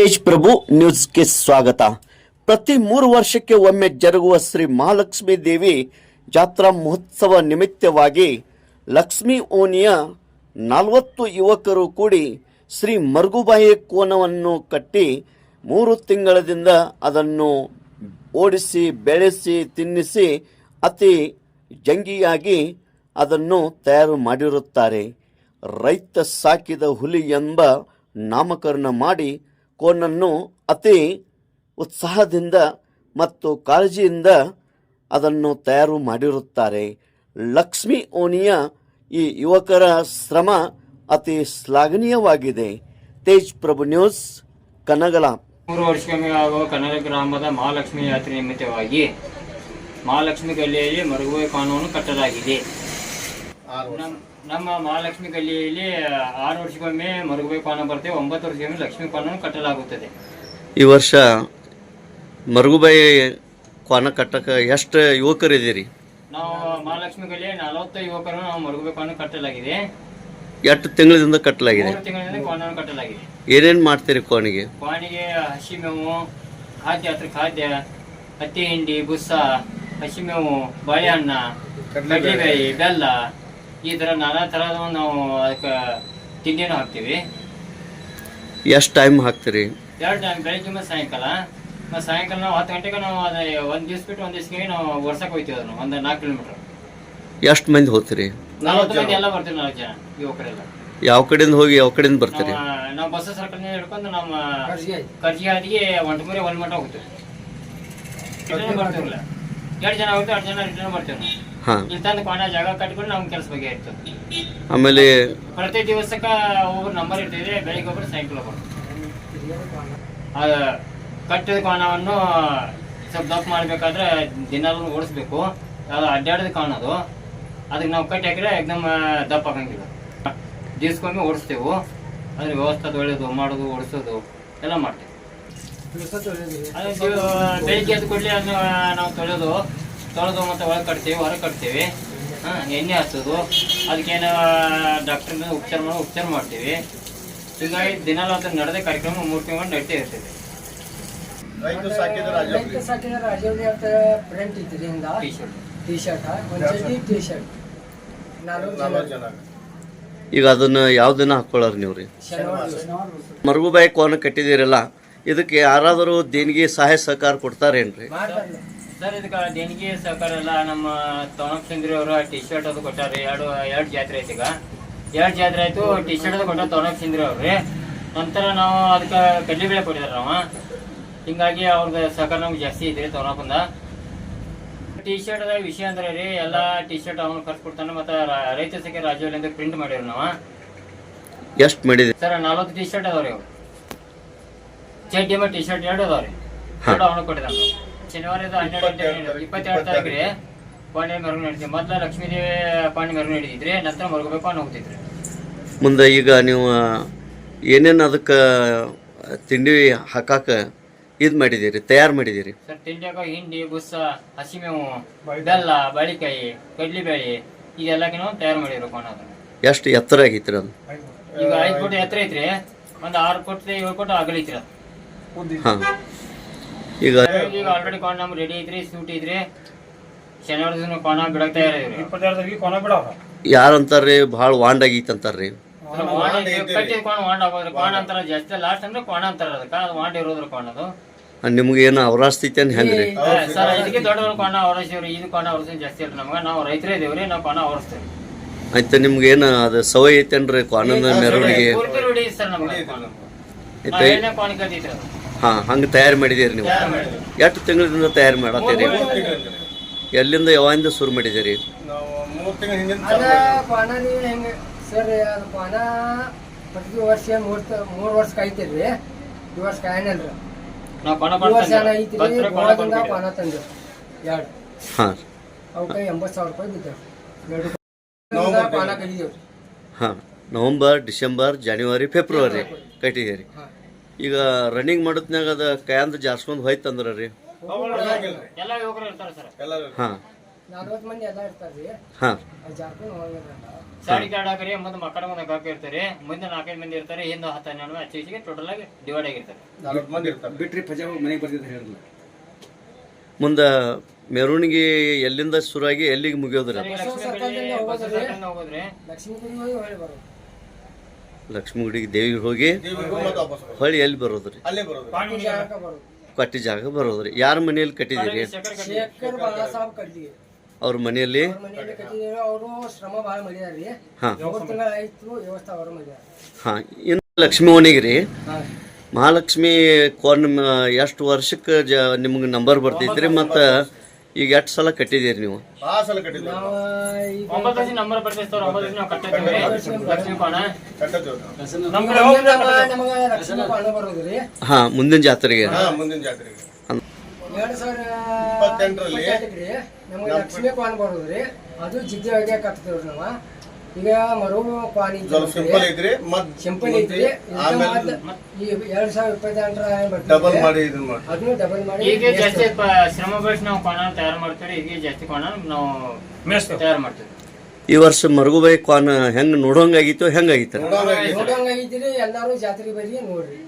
ತೇಜ್ ಪ್ರಭು ನ್ಯೂಸ್ಗೆ ಸ್ವಾಗತ. ಪ್ರತಿ ಮೂರು ವರ್ಷಕ್ಕೆ ಒಮ್ಮೆ ಜರುಗುವ ಶ್ರೀ ಮಹಾಲಕ್ಷ್ಮೀ ದೇವಿ ಜಾತ್ರಾ ಮಹೋತ್ಸವ ನಿಮಿತ್ತವಾಗಿ ಲಕ್ಷ್ಮೀ ಓಣಿಯ ನಲವತ್ತು ಯುವಕರು ಕೂಡಿ ಶ್ರೀ ಮರುಗುಬಾಯಿ ಕೋನವನ್ನು ಕಟ್ಟಿ ಮೂರು ತಿಂಗಳದಿಂದ ಅದನ್ನು ಓಡಿಸಿ, ಬೆಳೆಸಿ, ತಿನ್ನಿಸಿ ಅತಿ ಜಂಗಿಯಾಗಿ ಅದನ್ನು ತಯಾರು ಮಾಡಿರುತ್ತಾರೆ. ರೈತ ಸಾಕಿದ ಹುಲಿ ಎಂಬ ನಾಮಕರಣ ಮಾಡಿ ಕೋನನ್ನು ಅತಿ ಉತ್ಸಾಹದಿಂದ ಮತ್ತು ಕಾಳಜಿಯಿಂದ ಅದನ್ನು ತಯಾರು ಮಾಡಿರುತ್ತಾರೆ. ಲಕ್ಷ್ಮಿ ಓಣಿಯ ಈ ಯುವಕರ ಶ್ರಮ ಅತಿ ಶ್ಲಾಘನೀಯವಾಗಿದೆ. ತೇಜ್ ಪ್ರಭು ನ್ಯೂಸ್ ಕನಗಲ. ಮೂರು ವರ್ಷಕ್ಕೊಮ್ಮೆ ಆಗುವ ಕನ್ನಡ ಗ್ರಾಮದ ಮಹಾಲಕ್ಷ್ಮಿ ಯಾತ್ರೆ ನಿಮಿತ್ತವಾಗಿ ಮಹಾಲಕ್ಷ್ಮಿ ಗಲ್ಲಿಯಲ್ಲಿ ಮರುಗುವೆ ಕಾನೂನು ಕಟ್ಟಲಾಗಿದೆ. ನಮ್ಮ ಮಹಾಲಕ್ಷ್ಮಿ ಗಲ್ಲಿಯಲ್ಲಿ ಆರು ವರ್ಷಕ್ಕೊಮ್ಮೆ ಮರುಗುವೆ ಪಾನ ಬರ್ತೇವೆ ಒಂಬತ್ತು ವರ್ಷಕ್ಕೊಮ್ಮೆ ಲಕ್ಷ್ಮಿ ಪಾನವನ್ನು ಕಟ್ಟಲಾಗುತ್ತದೆ. ಈ ವರ್ಷ ಮರುಗುಬಾಯಿ ಕ್ವಾನ ಕಟ್ಟಕ ಎಷ್ಟು ಯುವಕರಿದ್ದೀರಿ? ನಾವು ಮಹಾಲಕ್ಷ್ಮಿ ಗಲ್ಲಿ ನಲವತ್ತು ಯುವಕರು ನಾವು ಮರುಗುಬೈ ಪಾನ ಕಟ್ಟಲಾಗಿದೆ. ಎಷ್ಟು ತಿಂಗಳಿಂದ ಕಟ್ಟಲಾಗಿದೆ? ಮೂರು ತಿಂಗಳಿಂದ ಕಟ್ಟಲಾಗಿದೆ. ಏನೇನು ಮಾಡ್ತೀರಿ ಕೋಣಿಗೆ ಕೋಣಿಗೆ ಹಸಿ ಮೇವು ಖಾದ್ಯ ಹತ್ರ ಖಾದ್ಯ ಹತ್ತಿ ಹಿಂಡಿ ಬುಸ್ಸ ಹಸಿ ಮೇವು ಬಾಳೆಹಣ್ಣ ಕಡ್ಲೆಕಾಯಿ ಬೆಲ್ಲ ಈ ತರ ನಾನಾ ಥರದ ನಾವು ಅದಕ್ಕೆ ತಿಂಡಿನ ಹಾಕ್ತೀವಿ. ಎಷ್ಟು ಟೈಮ್ ಹಾಕ್ತೀರಿ? ಎರಡು ಟೈಮ್ ಬೆಳಿಗ್ಗೆ ಮತ್ತು ಸಾಯಂಕಾಲ. ಮತ್ತು ಸಾಯಂಕಾಲ ನಾವು ಹತ್ತು ಗಂಟೆಗೆ ನಾವು ಅದು ಒಂದು ದಿವ್ಸ ಬಿಟ್ಟು ಒಂದು ದಿವ್ಸಕ್ಕೆ ನಾವು ವರ್ಷಕ್ಕೆ ಹೋಗ್ತೀವಿ ಅದನ್ನು ಒಂದು ನಾಲ್ಕು ಕಿಲೋಮೀಟ್ರ್ ಎಷ್ಟು ಮಂದಿ ಹೋಗ್ತೀರಿ? ನಲವತ್ತು ಮಂದಿ ಎಲ್ಲ ಬರ್ತೀವಿ ನಾಲ್ಕು ಜನ ಯುವಕರೆಲ್ಲ. ಯಾವ ಕಡೆಯಿಂದ ಹೋಗಿ ಯಾವ ಕಡೆಯಿಂದ ಬರ್ತೀರಿ? ನಾವು ನಾವು ಬಸ್ ಸರ್ಕಲ್ ಹಿಡ್ಕೊಂಡು ನಮ್ಮ ಕರ್ಜಿ ಹಾದಿಗೆ ಒಂಟಮೂರಿ ಒಂದು ಮಟ್ಟ ಹೋಗ್ತೀವಿ. ರಿಟರ್ನ್ ಬರ್ತೀವಲ್ಲ ಎರಡು ಜನ ಹೋಗ್ತೀವಿ ಎರಡು ಜನ ರಿಟರ್ನ್ ಬರ್ತೀವಿ ನಾವು. ಹಾಂ. ತಂದು ಜಾಗ ಕಟ್ಕೊಂಡು ನಮ್ಮ ಕೆಲಸ ಬಗ್ಗೆ ಆಮೇಲೆ ಪ್ರತಿ ದಿವಸಕ್ಕೆ ಒಬ್ಬರು ನಂಬರ್ ಇರ್ತಿದೆ ಬೆಳಿಗ್ಗೆ ಒಬ್ಬರು ಸಾಯಂಕಾಲ ಒಬ್ಬರು ಅದು ಕಟ್ಟಿದ ಕೋಣವನ್ನು ಸ್ವಲ್ಪ ದಪ್ಪ ಮಾಡಬೇಕಾದ್ರೆ ದಿನಾಲೂ ಓಡಿಸ್ಬೇಕು. ಅದು ಅಡ್ಡಾಡೋದು ಕಾಣೋದು ಅದಕ್ಕೆ ನಾವು ಕಟ್ಟಿ ಹಾಕಿದ್ರೆ ಎಕ್ದಮ್ ದಪ್ಪ ಆಗಂಗಿಲ್ಲ. ದಿವ್ಸಕ್ಕೊಮ್ಮೆ ಓಡಿಸ್ತೇವೆ. ಅದ್ರ ವ್ಯವಸ್ಥೆ ತೊಳೆಯೋದು ಮಾಡೋದು ಓಡಿಸೋದು ಎಲ್ಲ ಮಾಡ್ತೇವೆ. ಅದು ಬೆಳಿಗ್ಗೆ ಎದ್ದು ಕೂಡಲೇ ಅದನ್ನ ನಾವು ತೊಳೆಯೋದು ತೊಳೆದು ಮತ್ತೆ ಒಳಗೆ ಕಟ್ತೀವಿ ಹೊರಗೆ ಕಟ್ತೀವಿ. ಹಾಂ ಎಣ್ಣೆ ಹಚ್ಚೋದು ಅದಕ್ಕೇನು ಡಾಕ್ಟ್ರಿಂದ ಉಪಚಾರ ಮಾಡಿ ಉಪಚಾರ ಮಾಡ್ತೀವಿ. ಹೀಗಾಗಿ ದಿನಾಲು ಅದು ನಡೆದ ಕಾರ್ಯಕ್ರಮ ಮೂರು ತಿಂಗಳು ನಡೀತಾ ಇರ್ತದೆ. ರೈತ ಸಾಕಿದ ರಾಜ ರೈತ ಸಾಕಿದ ರಾಜವಳಿ ಅಂತ ಪ್ರಿಂಟ್ ಇತ್ತು ಹಿಂಗ ಟಿ ಶರ್ಟ್ ಟಿ ಶರ್ಟ್ ಒಂದ್ ಚಡ್ಡಿ ಟಿ ಶರ್ಟ್ ನಾಲ್ಕು ನಲವತ್ತು ಜನ. ಜನ ಈಗ ಅದನ್ನ ಯಾವ ದಿನ ಹಾಕೊಳ್ಳಾರ ನೀವು ರೀ? ಮರುಗುಬಾಯಿ ಕೋನ ಕಟ್ಟಿದಿರಲ್ಲ ಇದಕ್ಕೆ ಯಾರಾದರೂ ದೇಣಿಗೆ ಸಹಾಯ ಸಹಕಾರ ಕೊಡ್ತಾರೇನ್ರಿ? ಸರ್ ಇದಕ್ಕೆ ದೇಣಿಗೆ ಸಹಕಾರ ಎಲ್ಲ ನಮ್ಮ ತವನಪ್ ಸಿಂಗ್ರಿ ಅವರು ಟಿ ಶರ್ಟ್ ಅದು ಕೊಟ್ಟಾರ. ಎರಡು ಎರಡು ಜಾತ್ರೆ ಐತಿ ಈಗ. ಎರಡು ಜಾತ್ರೆ ಆಯ್ತು ಟಿ ಶರ್ಟ್ ಅದು ಕೊಟ್ಟ ತವನಪ್ ಸಿಂಗ್ರಿ ಅವ್ರಿ ನಂತರ ನಾವು ಅದಕ್ಕೆ ಕಡ್ಲಿಬೇಳೆ ಕೊಟ್ಟಿದ್ದಾರೆ ನಾವು. ಹಿಂಗಾಗಿ ಅವ್ರದ್ದು ಸಹಕಾರ ನಮ್ಗೆ ಜಾಸ್ತಿ ಇದ್ರಿ ತವನಪ್ಪಂದ ಟಿ ಶರ್ಟ್ ವಿಷಯ ಅಂದ್ರೆ ರೀ ಎಲ್ಲ ಟಿ ಶರ್ಟ್ ಅವನು ಖರ್ಚು ಕೊಡ್ತಾನೆ ಮತ್ತೆ ರೈತ ಸಂಖ್ಯೆ ರಾಜ್ಯದಿಂದ ಪ್ರಿಂಟ್ ಮಾಡಿವ್ರಿ ನಾವು. ಎಷ್ಟು ಮಾಡಿದ್ರಿ ಸರ್ ನಲ್ವತ್ತು ಟಿ ಶರ್ಟ್ ಅದಾವ್ರಿ ಅವು ಚಡ್ಡಿ ಮತ್ತು ಟಿ ಶರ್ಟ್ ಎರಡು ಅದಾವ್ರಿ. ಎರಡು ಅವನು ಕೊಟ್ಟಿದ್ದಾನೆ ಶನಿವಾರ ಇದು ಹನ್ನೆರಡು ಗಂಟೆ ಇಪ್ಪತ್ತೆರಡು ತಾರೀಕಿಗೆ ರೀ ಪಾಂಡೆ ಮೆರಗು ಮೊದ್ಲ ಮೊದಲ ಲಕ್ಷ್ಮೀದೇವಿ ಪಾಂಡೆ ಮೆರಗು ನಡೀತಿದ್ರಿ ನಂತರ ಮರುಗಬೇಕು ಅನ್ನೋ ಹೋಗ್ತಿದ್ರಿ. ಮುಂದೆ ಈಗ ನೀವು ಏನೇನು ಅದಕ್ಕೆ ತಿಂಡಿ ಹಾಕಾಕ ಇದು ಮಾಡಿದ್ದೀರಿ ತಯಾರು ಮಾಡಿದ್ದೀರಿ? ಸರ್ ತಿಂಡಿಯಾಗ ಹಿಂಡಿ ಬುಸ್ಸ ಹಸಿಮೇವು ಬೆಲ್ಲ ಬಾಳಿಕಾಯಿ ಕಡ್ಲಿಬೇಳೆ ಇದೆಲ್ಲಕ್ಕೆ ನಾವು ತಯಾರು ಮಾಡಿರಬೇಕು ಅನ್ನೋದು. ಎಷ್ಟು ಎತ್ತರ ಆಗಿತ್ತು ಅದು? ಈಗ ಐದು ಕೋಟಿ ಎತ್ತರ ಐತ್ರಿ. ಒಂದು ಆರು ಫುಟ್ ಏಳು ಫುಟ್ ಅಗಲೈತ್ರಿ ಅದು. ಹಾಂ. ಈಗ ಈಗ ಆಲ್ರೆಡಿ ಕಾಣ ನಮ್ಗೆ ರೆಡಿ ಐತ್ರಿ ಸೂಟ್ ಐತ್ರಿ. ಶನಿವಾರ ದಿನ ಕಾಣ ಬಿಡಕ್ ತಯಾರಿದ್ರಿ ಯಾರಂತಾರ್ರಿ? ಭಾಳ ವಾಂಡ್ ಆಗೈತೆ ಅಂತಾರ್ರಿ. ಕಟ್ಟಿದ ಕೋಣ ವಾಂಡ್ ಆಗೋದ್ರಿ ಕೋಣ ಅಂತಾರ ಜಾಸ್ತಿ ಲಾಸ್ಟ್ ಅಂದ್ರೆ ಕೋಣ ಅಂತಾರ ಅದಕ್ಕೆ. ಅದು ವಾಂಡ್ ಇರೋದ್ರ ಕೋಣ ಅದು. ನಿಮ್ಗೆ ಏನು ಅಂತ ಹೆಂಗ್ರಿ? ಸರ್ ಇದಕ್ಕೆ ದೊಡ್ಡವ್ರ ಕೋಣ ಅವರಸಿವ್ರಿ. ಇದು ಕೋಣ ಅವರಸ ಜಾಸ್ತಿ ಇಲ್ರಿ ನಮ್ಗೆ. ನಾವು ರೈತರೇ ಇದೇವ್ರಿ ನಾವು ಕೋಣ ಅವರಸ್ತೇವೆ. ಆಯ್ತು ನಿಮ್ಗೆ ಏನು ಅದು ಸವೈ ಐತೇನ್ರಿ ಕಾನೂನು ಮೆರವಣಿಗೆ? ಸರ್ ನಮ್ಗೆ. ಕೋಣ ಕೋಣ ಹಾಂ ಹಂಗೆ ತಯಾರು ಮಾಡಿದೀರಿ ನೀವು. ತಯಾರು ಮಾಡಿದ್ವಿ. ಎಷ್ಟು ತಿಂಗಳಿಂದ ತಯಾರು ಮಾಡತ್ತೀರಿ? ಎಲ್ಲಿಂದ ಯಾವಾಗಿಂದ ಶುರು ಮಾಡಿದ್ದೀರಿ? ನಾವು ಮೂರು ತಿಂಗಳ ಹಿಂದಿನ ಅದ ಪಾನ ನೀವು ಹೆಂಗ? ಸರ್ ಅದು ಪಾನ ಪ್ರತಿ ವರ್ಷ ಮೂರ್ ತ- ಮೂರ್ ವರ್ಷ ಕಾಯ್ತಿರ್ರಿ ಈ ವರ್ಷ ಕಾಯನಲ್ರಿ. ನಾವು ಈ ವರ್ಷ ಗೋವಾದಿಂದ. ಪಾನ ತಂದ್ರು. ಎರಡು. ಹಾಂ. ಅವಕ್ಕೆ ಎಂಬತ್ತು ಸಾವಿರ ರೂಪಾಯಿ ಬಿದ್ದಾವ. ಎರಡು. ನವೆಂಬರ್ ಪಾನ ಕಡಿದೇವ್ರಿ ಹಾಂ. ನವಂಬರ್ ಡಿಸೆಂಬರ್ ಜನವರಿ ಫೆಬ್ರವರಿ. ಕಟ್ಟಿದ್ದೀರಿ. ಹಾಂ. ಈಗ ರನ್ನಿಂಗ್ ಮಾಡಿದ್ನಾಗ ಅದು ಕೈಯಂದು ಜಾರ್ಸ್ಕೊಂಡು ಹೋಯ್ತಂದ್ರ ರೀ. ಎಲ್ಲ ಮೆರವಣಿಗೆ ಎಲ್ಲಿಂದ ಹಾಂ. ನಲ್ವತ್ತು ಮಂದಿ ಎಲ್ಲ ಇರ್ತಾರ್ರಿ ಹಾಂ. ಅದು ಜಾರ್ಕೊಂಡು ಹೋಗಿದ್ರಲ್ಲ ಸಾಡಿ ಕಾರ್ಡ್ ಹಾಕ್ರಿ ಮತ್ತೆ ಮಕ್ಕಳ ಒಂದು ಹಾಕಿ ಇರ್ತಾರೆ. ಮುಂದೆ ನಾಲ್ಕೈದು ಮಂದಿ ಇರ್ತಾರೆ ಹಿಂದೆ ಹತ್ತು ಹನ್ನೆರಡು ಟೋಟಲ್ ಆಗಿ ಡಿವೈಡ್ ಆಗಿರ್ತಾರೆ ನಲ್ವತ್ತು ಮಂದಿ ಇರ್ತಾರೆ. ಬಿಟ್ರಿ ಪಜಾ ಮನೆಗೆ ಬರ್ತಿದ್ದ ಹೇಳಿರಲ್ಲ ಮುಂದೆ ಮೆರವಣಿಗೆ ಎಲ್ಲಿಂದ ಶುರುವಾಗಿ ಎಲ್ಲಿಗೆ ಮುಗಿಯೋದ್ರಿ? ಲಕ್ಷ್ಮೀಪುರಿ ಹೋಗೋದ್ರಿ. ಹೋಗಿ ಹೊಳ್ಳಿ ಬರೋದು. ಲಕ್ಷ್ಮೀಗುಡಿಗೆ ದೇವಿಗೆ ಹೋಗಿ ಹೊಳಿ ಎಲ್ಲಿ ಬರೋದ್ರಿ. ಕಟ್ಟಿ ಜಾಗ ಬರೋದ್ರಿ. ಯಾರ ಮನೆಯಲ್ಲಿ ಕಟ್ಟಿದಿರಿ ಅವ್ರ ಮನೆಯಲ್ಲಿ? ಹಾಂ. ಇನ್ನು ಲಕ್ಷ್ಮೀ ಓಣಿಗೆ ರೀ ಮಹಾಲಕ್ಷ್ಮಿ ಕೋನ್ ಎಷ್ಟು ವರ್ಷಕ್ಕೆ ಜ ನಿಮ್ಗೆ ನಂಬರ್ ಬರ್ತೈತ್ರಿ? ಮತ್ತು ಈಗ ಎಷ್ಟು ಸಲ ಕಟ್ಟಿದ್ದೀರಿ ನೀವು? ಆ ಸಲ ಕಟ್ಟಿದ್ವಿ ನಾವು ಒಂಬತ್ತು ವರ್ಷ ನಂಬರ್ ಬರ್ತೈತೆ ಸರ್ ಒಂಬತ್ತು ವರ್ಷ ನಾವು ಕಟ್ಟಿರ್ತೀವಿ ಲಕ್ಷ್ಮೀ ಕೋಣ ಕಟ್ಟದ್ದು ನಮ್ಮ ಕಡೆ ಹೋಗ್ಬಿಟ್ಟು ನಮ್ಮ- ನಮಗೆ ಲಕ್ಷ್ಮೀ ಪಾಣ ಬರೋದ್ರಿ ಹಾಂ ಮುಂದಿನ ಜಾತ್ರೆಗೆ. ಹಾ ಮುಂದಿನ ಜಾತ್ರೆಗೆ. ಎರಡ್ ಸಾವಿರ ಇಪ್ಪತ್ತೆಂಟರಲ್ಲಿ ಇಪ್ಪತ್ತೆಂಟಕ್ರಿ ನಮಗೆ ಲಕ್ಷ್ಮೀ ಪಾನ್ ಬರೋದ್ರಿ ಅದು ಜಿದ್ದೆ ಒಳಗೆ ಕಟ್ತೇವ್ರಿ ನಾವು. ಈಗ ಮರು ಪಾನ್ ಸಿಂಪಲ್ ಐತ್ರಿ ಮತ್ ಸಿಂಪಲ್ ಐತ್ರಿ ಆಮೇಲೆ ಈ ಎರಡ್ ಸಾವಿರ ಇಪ್ಪತ್ತೆಂಟರ ಡಬಲ್ ಮಾಡಿ ಇದನ್ನ ಮಾಡಿ ಅದನ್ನು ಡಬಲ್ ಮಾಡಿ ಈಗ ಜಾಸ್ತಿ ಶ್ರಮ ಬಳಸಿ ನಾವು ಕೋಣ ತಯಾರು ಮಾಡ್ತೀವಿ ಈಗ ಜಾಸ್ತಿ ಕೋಣ ನಾವು ತಯಾರು ಮಾಡ್ತೀವಿ. ಈ ವರ್ಷ ಮರಗುಬಾಯಿ ಕ್ವಾನ್ ಹೆಂಗ್ ನೋಡೋಂಗಾಗಿತ್ತು ಹೆಂಗಾಗಿತ್ತು ನೋಡೋಂಗಾಗೈತಿ. ನೋಡಂಗಾಗಿದ್ರಿ ಎಲ್ಲಾರು ಜಾತ್ರೆ ಬರೀ ನೋಡ್ರಿ.